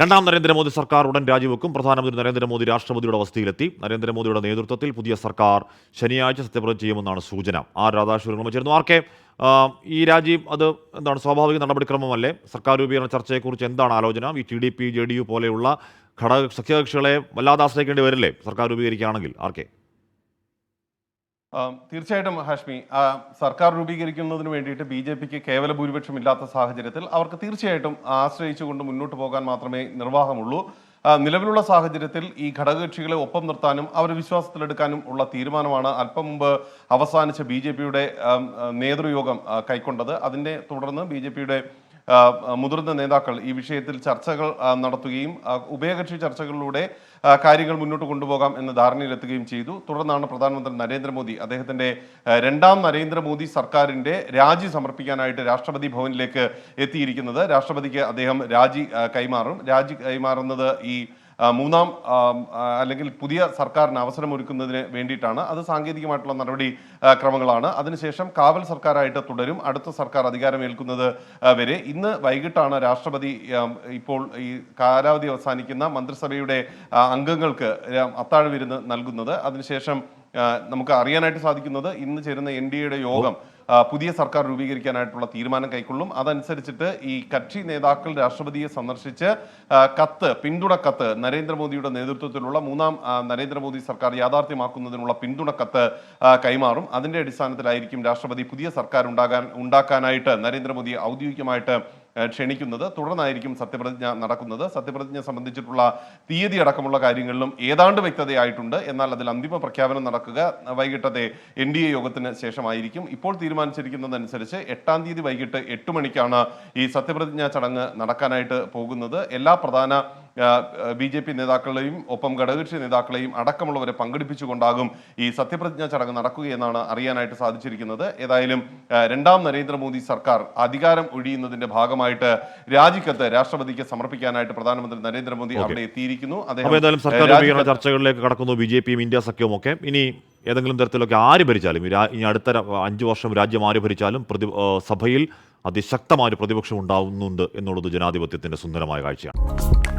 രണ്ടാം നരേന്ദ്രമോദി സർക്കാർ ഉടൻ രാജിവെക്കും. പ്രധാനമന്ത്രി നരേന്ദ്രമോദി രാഷ്ട്രപതിയുടെ അവസ്ഥയിലെത്തി. നരേന്ദ്രമോദിയുടെ നേതൃത്വത്തിൽ പുതിയ സർക്കാർ ശനിയാഴ്ച സത്യപ്രതിജ്ഞ ചെയ്യുമെന്നാണ് സൂചന. ആർ രാധാകൃഷ്ണൻ ചേർന്നു ആർ കെ ആ, ഈ രാജി അത് എന്താണ് സ്വാഭാവിക നടപടിക്രമമല്ലേ? സർക്കാർ രൂപീകരണ ചർച്ചയെക്കുറിച്ച് എന്താണ് ആലോചന? ഈ T D P J D U പോലെയുള്ള ഘടക സഖ്യകക്ഷികളെ വല്ലാതെ ആശ്രയിക്കേണ്ടി വരില്ലേ? സർക്കാർ രൂപീകരിക്കുകയാണെങ്കിൽ ആർ കെ. ആ, തീർച്ചയായിട്ടും ഹാഷ്മി സർക്കാർ രൂപീകരിക്കുന്നതിന് വേണ്ടിയിട്ട് ബി ജെ പിക്ക് കേവല ഭൂരിപക്ഷം ഇല്ലാത്ത സാഹചര്യത്തിൽ അവർക്ക് തീർച്ചയായിട്ടും ആശ്രയിച്ചുകൊണ്ട് മുന്നോട്ട് പോകാൻ മാത്രമേ നിർവാഹമുള്ളൂ. നിലവിലുള്ള സാഹചര്യത്തിൽ ഈ ഘടകകക്ഷികളെ ഒപ്പം നിർത്താനും അവരെ വിശ്വാസത്തിലെടുക്കാനും ഉള്ള തീരുമാനമാണ് അല്പം മുമ്പ് അവസാനിച്ച ബി നേതൃയോഗം കൈക്കൊണ്ടത്. അതിനെ തുടർന്ന് ബി മുതിർന്ന നേതാക്കൾ ഈ വിഷയത്തിൽ ചർച്ചകൾ നടത്തുകയും ഉഭയകക്ഷി ചർച്ചകളിലൂടെ കാര്യങ്ങൾ മുന്നോട്ട് കൊണ്ടുപോകാം എന്ന ധാരണയിലെത്തുകയും ചെയ്തു. തുടർന്നാണ് പ്രധാനമന്ത്രി നരേന്ദ്രമോദി അദ്ദേഹത്തിന്റെ രണ്ടാം നരേന്ദ്രമോദി സർക്കാരിന്റെ രാജി സമർപ്പിക്കാനായിട്ട് രാഷ്ട്രപതി ഭവനിലേക്ക് എത്തിയിരിക്കുന്നത്. രാഷ്ട്രപതിക്ക് അദ്ദേഹം രാജി കൈമാറും. രാജി കൈമാറുന്നത് ഈ മൂന്നാം അല്ലെങ്കിൽ പുതിയ സർക്കാരിന് അവസരമൊരുക്കുന്നതിന് വേണ്ടിയിട്ടാണ്. അത് സാങ്കേതികമായിട്ടുള്ള നടപടി ക്രമങ്ങളാണ്. അതിനുശേഷം കാവൽ സർക്കാരായിട്ട് തുടരും. അടുത്ത സർക്കാർ അധികാരമേൽക്കുന്നത് വരെ. ഇന്ന് വൈകിട്ടാണ് രാഷ്ട്രപതി ഇപ്പോൾ ഈ കാലാവധി അവസാനിക്കുന്ന മന്ത്രിസഭയുടെ അംഗങ്ങൾക്ക് അത്താഴ വിരുന്ന് നൽകുന്നത്. അതിനുശേഷം നമുക്ക് അറിയാനായിട്ട് സാധിക്കുന്നത് ഇന്ന് ചേരുന്ന എൻ ഡി എയുടെ യോഗം പുതിയ സർക്കാർ രൂപീകരിക്കാനായിട്ടുള്ള തീരുമാനം കൈക്കൊള്ളും. അതനുസരിച്ചിട്ട് ഈ കക്ഷി നേതാക്കൾ രാഷ്ട്രപതിയെ സന്ദർശിച്ച് കത്ത് പിന്തുണ കത്ത് നരേന്ദ്രമോദിയുടെ നേതൃത്വത്തിലുള്ള മൂന്നാം നരേന്ദ്രമോദി സർക്കാർ യാഥാർത്ഥ്യമാക്കുന്നതിനുള്ള പിന്തുണ കത്ത് കൈമാറും. അതിന്റെ അടിസ്ഥാനത്തിലായിരിക്കും രാഷ്ട്രപതി പുതിയ സർക്കാർ ഉണ്ടാകാൻ ഉണ്ടാക്കാനായിട്ട് നരേന്ദ്രമോദി ഔദ്യോഗികമായിട്ട് ക്ഷണിക്കുന്നത്. തുടർന്നായിരിക്കും സത്യപ്രതിജ്ഞ നടക്കുന്നത്. സത്യപ്രതിജ്ഞ സംബന്ധിച്ചിട്ടുള്ള തീയതി അടക്കമുള്ള കാര്യങ്ങളിലും ഏതാണ്ട് വ്യക്തതയായിട്ടുണ്ട്. എന്നാൽ അതിൽ അന്തിമ പ്രഖ്യാപനം നടക്കുക വൈകിട്ടത്തെ എൻ ഡി എ യോഗത്തിന് ശേഷമായിരിക്കും. ഇപ്പോൾ തീരുമാനിച്ചിരിക്കുന്നതനുസരിച്ച് എട്ടാം തീയതി വൈകിട്ട് എട്ട് മണിക്കാണ് ഈ സത്യപ്രതിജ്ഞാ ചടങ്ങ് നടക്കാനായിട്ട് പോകുന്നത്. എല്ലാ പ്രധാന ബി ജെ പി നേതാക്കളെയും ഒപ്പം ഘടകകക്ഷി നേതാക്കളെയും അടക്കമുള്ളവരെ പങ്കെടുപ്പിച്ചുകൊണ്ടാകും ഈ സത്യപ്രതിജ്ഞ ചടങ്ങ് നടക്കുകയെന്നാണ് അറിയാനായിട്ട് സാധിച്ചിരിക്കുന്നത്. ഏതായാലും രണ്ടാം നരേന്ദ്രമോദി സർക്കാർ അധികാരം ഒഴിയുന്നതിന്റെ ഭാഗമായിട്ട് രാജിക്കത്ത് രാഷ്ട്രപതിക്ക് സമർപ്പിക്കാനായിട്ട് പ്രധാനമന്ത്രി നരേന്ദ്രമോദി അവിടെ എത്തിയിരിക്കുന്നു. അദ്ദേഹം സർക്കാർ ചർച്ചകളിലേക്ക് കടക്കുന്നു. ബി ജെ പിയും ഇന്ത്യ സഖ്യവും ഒക്കെ ഇനി ഏതെങ്കിലും തരത്തിലൊക്കെ ആര് ഭരിച്ചാലും ഈ ഇനി അടുത്ത അഞ്ചു വർഷം രാജ്യം ആര് ഭരിച്ചാലും പ്രതി സഭയിൽ അതിശക്തമായ ഒരു പ്രതിപക്ഷം ഉണ്ടാവുന്നുണ്ട് എന്നുള്ളത് ജനാധിപത്യത്തിന്റെ സുന്ദരമായ കാഴ്ചയാണ്.